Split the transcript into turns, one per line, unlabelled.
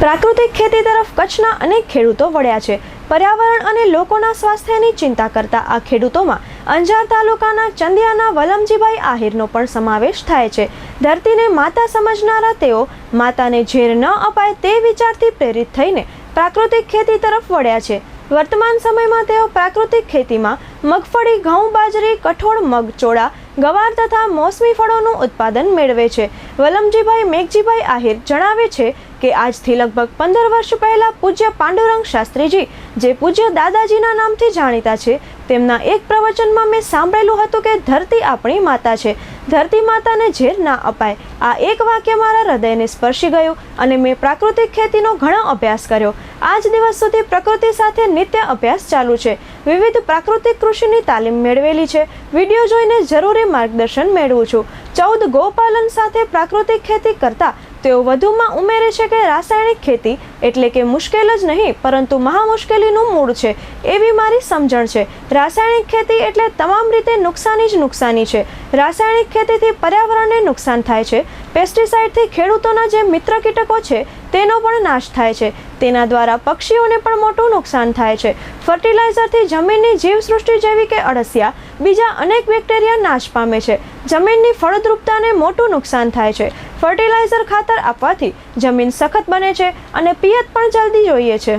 પ્રાકૃતિક ખેતી તરફ કચ્છના અનેક ખેડૂતો વળ્યા છે. પર્યાવરણ અને લોકોના સ્વાસ્થ્યની ચિંતા કરતા આ ખેડૂતોમાં અંજાર તાલુકાના ચંદિયાના વલમજીભાઈ આહિરનો પણ સમાવેશ થાય છે. ધરતીને માતા સમજનારા તેઓ માતાને ઝેર ન અપાય તે વિચારથી પ્રેરિત થઈને પ્રાકૃતિક ખેતી તરફ વળ્યા છે. વર્તમાન સમયમાં તેઓ પ્રાકૃતિક ખેતીમાં મગફળી, ઘઉં, બાજરી, કઠોળ, મગ, ચોળા, ગવાર તથા મોસમી ફળોનું ઉત્પાદન મેળવે છે. વલમજીભાઈ મેઘજીભાઈ આહિર જણાવે છે કે આજથી લગભગ પંદર વર્ષ પહેલા પૂજ્ય પાંડુરંગ શાસ્ત્રીજી, જે પૂજ્ય દાદાજીના નામથી જાણીતા છે, તેમના એક પ્રવચનમાં મેં સાંભળેલું હતું કે ધરતી આપણી માતા છે. ધરતી માતાને ઝેર ના અપાય. આ એક વાક્ય મારા હૃદયને સ્પર્શી ગયું અને મેં પ્રાકૃતિક ખેતીનો ઘણો અભ્યાસ કર્યો. આજ દિવસ સુધી પ્રકૃતિ સાથે નિત્ય અભ્યાસ ચાલુ છે. વિવિધ પ્રાકૃતિક કૃષિની તાલીમ મેળવેલી છે. વીડિયો જોઈને જરૂરી માર્ગદર્શન મેળવું છું. ચૌદ ગોપાલન સાથે પ્રાકૃતિક ખેતી કરતા તેઓ વધુમાં ઉમેરે છે કે રાસાયણિક ખેતી એટલે કે મુશ્કેલ જ નહીં, પરંતુ મહા મુશ્કેલીનું મૂળ છે. એવી મારી સમજણ છે. રાસાયણિક ખેતી એટલે તમામ રીતે નુકસાની જ નુકસાની છે. રાસાયણિક ખેતીથી પર્યાવરણને નુકસાન થાય છે. પેસ્ટિસાઇડથી ખેડૂતોના જે મિત્ર કીટકો છે, તેનો પણ નાશ થાય છે. તેના દ્વારા પક્ષીઓને પણ મોટું નુકસાન થાય છે. ફર્ટિલાઇઝરથી જમીનની જીવસૃષ્ટિ જેવી કે અળસિયા, બીજા અનેક બેક્ટેરિયા નાશ પામે છે. જમીનની ફળદ્રુપતાને મોટું નુકસાન થાય છે. ફર્ટિલાઇઝર ખાતર આપવાથી જમીન સખત બને છે અને પિયત પણ જલ્દી જોઈએ છે.